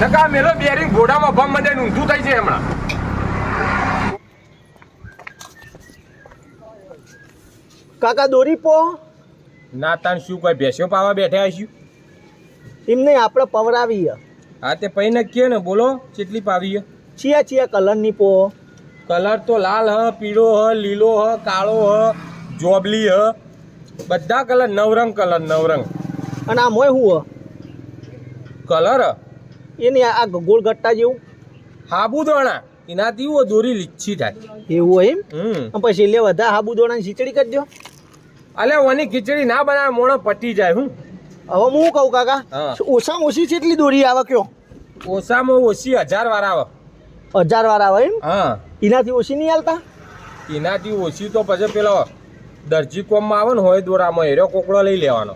નકા મેલો બેરિંગ ઘોડામાં ભમ મને ઊંધું થઈ છે હમણાં. કાકા દોરી પો. ના તાન શું કોઈ ભેંસ્યો પાવા બેઠા હશું? એમ નહીં આપણે પવરાવી હે. હા તે પૈ નક્કી ને બોલો કેટલી પાવી હે? ચિયા ચિયા કલરની પો. કલર તો લાલ હ પીળો હ લીલો હ કાળો હ જોબલી હ. બધા કલર નવરંગ કલર નવરંગ. અને આ મોય હું કલર? હ? એની આ આ ગોળ ગટ્ટા જેવું? હાબુદોણા. એનાથી હું દોરી લીચ્છી થાય એવું એમ? હમ. પછી લે બધા હાબુદોણાની ખીચડી કરજો. અલે ઓની ખીચડી ના બનાવે મોણો પટી જાય હું. હવે હું કહું કાકા? ઓછામાં ઓછી કેટલી દોરી આવે કયો? ઓછામાં ઓછી હજાર વાર આવે. હજાર વાર આવે એમ? હા. એનાથી ઓછી નહીં હાલતા? એનાથી ઓછી તો પછી પેલો દરજી કોમમાં આવે ને હોય દોરામાં એરો કોકડો લઈ લેવાનો.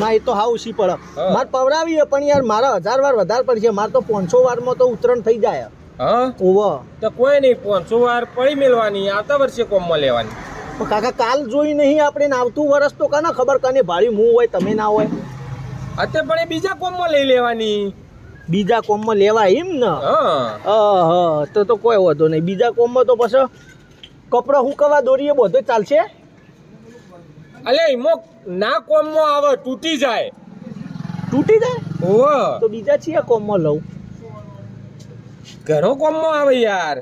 ના એ તો હા ઉછી પડે. મારે પવરાવી પણ યાર મારા હજાર વાર વધારે પડશે. મારે તો પાંચસો વારમાં તો ઉતરણ થઈ જાય. હા? ઓવ તો કોઈ નહીં પાંચસો વાર પડી મેળવાની આવતા વર્ષે કોમમાં લેવાની. પણ કાકા કાલ જોઈ નહીં આપણે આવતું વર્ષ તો કાના ખબર કને ભાડી હું હોય તમે ના હોય. અત્યારે પણ એ બીજા કોમમાં લઈ લેવાની. બીજા કોમમાં લેવાય એમ ને? હા. હા તો તો કોઈ વાંધો નહીં. બીજા કોમમાં તો પછી કપડો હુકવા દોરીએ બધો ચાલશે? અલે એમાં ના કોમમાં આવે તૂટી જાય. તૂટી જાય? ઓવ તો બીજા છીએ કોમમાં લઉં? ઘણો કોમમાં આવે યાર.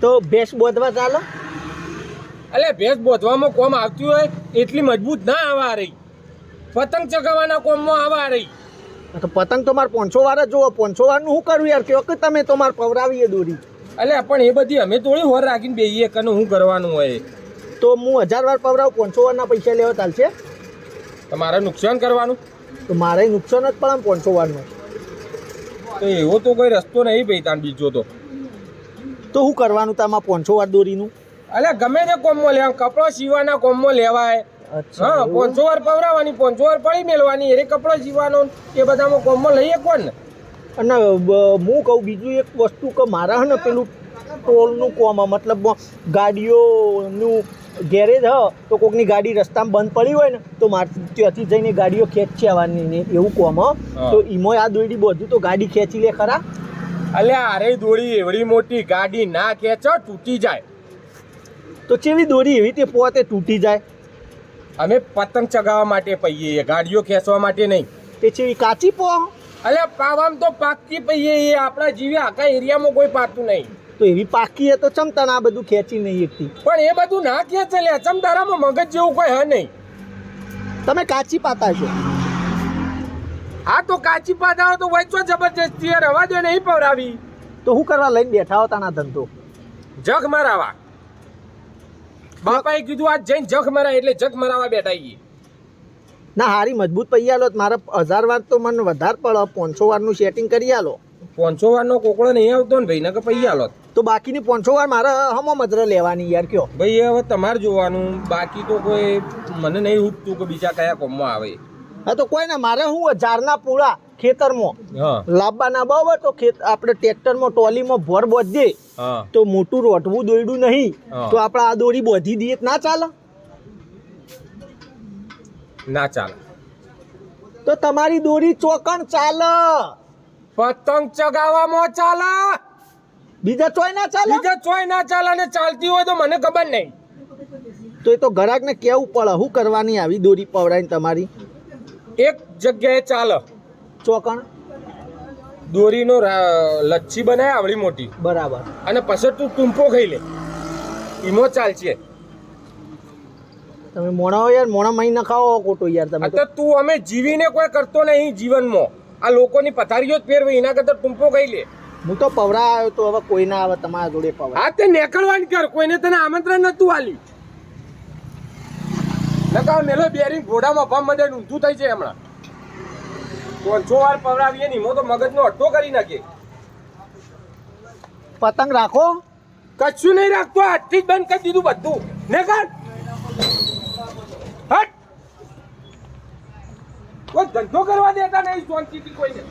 તો ભેંસ બોધવા ચાલો? અલે ભેંસ બોધવામાં કોમ આવતી હોય એટલી મજબૂત ના આવા રહી પતંગ ચગાવવાના કોમમાં આવા રહી તો પતંગ તો મારે પાંચસો વાર જ જોવો પાંચસો વારનું શું કરવું યાર? કે તમે તો મારે પવરાવીએ દોરી. અલે પણ એ બધી અમે થોડી હોર રાખીને બેહીએ કને શું કરવાનું હોય? તો હું હજાર વાર પવરાવું પાંચસો વારના પૈસા લેવા ચાલશે? તમારે નુકસાન કરવાનું? તો મારે નુકસાન જ પણ આમ પાંચસો વારનું. તો એવો તો કોઈ રસ્તો નહીં ભાઈ તાન બીજો તો. તો શું કરવાનું તામાં પાંચસો વાર દોરીનું? અલ્યા ગમે તે કોમમાં લેવા કપડો સીવાના કોમમાં લેવાય. હા? પાંચસો વાર પવરાવાની પાંચસો વાર પડી મેળવાની એ કપડો સીવાનો એ બધામાં કોમમાં લઈએ કોણ ને? અને હું કહું બીજું એક વસ્તુ કે મારા હે ને પેલું ટોલનું કોમ મતલબ ગાડીઓનું ગેરેજ હ તો કોકની ગાડી રસ્તામાં બંધ પડી હોય ને તો મારે ત્યાંથી જઈને ગાડીઓ ખેંચી આવવાની ને એવું કોમ હ. તો એમાં આ દોડી બધું તો ગાડી ખેંચી લે ખરા? અલે આરે દોડી એવડી મોટી ગાડી ના ખેંચો તૂટી જાય. તો ચેવી દોરી એવી તે પોતે તૂટી જાય? અમે પતંગ ચગાવવા માટે પહીએ ગાડીઓ ખેંચવા માટે નહીં. તે ચેવી કાચી પો? અલે પાવામ તો પાકી પહીએ એ આપણા જીવે આખા એરિયામાં કોઈ પાતું નહીં. તો એવી પાકી હે તો ચમતાને આ બધું ખેંચી નહીં એકથી? પણ એ બધું ના ખેંચે લે ચમતારામાં મગજ જેવું કોઈ હે નહીં. તમે કાચી પાતા છો. હા તો કાચી પાદાઓ તો વચ્ચો જબરજસ્તી રવા દે નહીં પવરાવી તો શું કરવા લઈને બેઠા હતા ના ધંધો? જગ મરાવા. બાપાએ કીધું આજ જઈને જગ મરાય એટલે જગ મરાવા બેઠા ગઈ ના હારી મજબૂત પૈયા લો મારા હજાર વાર તો મને વધારે પડે પાંચસો વારનું સેટિંગ કરી આલો. પાંચસો વારનો કોકડો નહીં આવતો ને ભાઈ કે પૈયા લો તો બાકીની પાંચસો વાર મારે હમો મજર લેવાની યાર કયો? ભાઈ હવે તમારે જોવાનું. બાકી તો કોઈ મને નહીં ઉઠતું કે બીજા કયા કોમમાં આવે. હા તો કોઈ ના મારે હું ઝાડના પૂળા ખેતરમાં લાંબાના બરાબર તો ખેત આપણે ટ્રેક્ટરમાં ટોલીમાં ભર બોધીએ. હા. તો મોટું રોટવું દોયડું નહીં. તો આપણે આ દોરી બોધી દઈએ ના ચાલે? ના ચાલે. તો તમારી દોરી ચોકણ ચાલે. પતંગ ચગાવવામાં ચાલે? બીજા ચોય ના ચાલે? બીજા ચોય ના ચાલે ને ચાલતી હોય તો મને ખબર નહીં. તો એ તો ગ્રાહકને કેવું પડે? શું કરવાની આવી દોરી પવડાઈને તમારી? એક જગ્યાએ ચાલે. ચોકણ? દોરીનો લચ્છી બનાય આવડી મોટી. બરાબર. અને પછી તું ટૂંપો ખાઈ લે. ઈમો ચાલશે. તમે મોણા યાર મોણા મહી ન ખાઓ ખોટો યાર તમે તો. તું અમે જીવીને કોઈ કરતો નહીં જીવનમાં. આ લોકોની પથારીઓ જ પહેરવી એના કરતા ટૂંપો ખાઈ લે. હું તો પવરા આવ્યો તો હવે કોઈ ના આવે તમારા જોડે પવરા? હા તે નેકળવાની કર કોઈને તને આમંત્રણ નતું આલ્યું નકા મેલો બેરિંગ ઘોડામાં ભમ મને ઊંધું થઈ છે હમણાં. પાંચસો વાર પવરાવીએ ને મો તો મગજનો અટ્ટો કરી નાખે. પતંગ રાખો. કશું નહીં રાખતો આજથી જ બંધ કરી દીધું બધું. ને કોઈ ધંધો કરવા દેતા નહીં શાંતિથી કોઈને.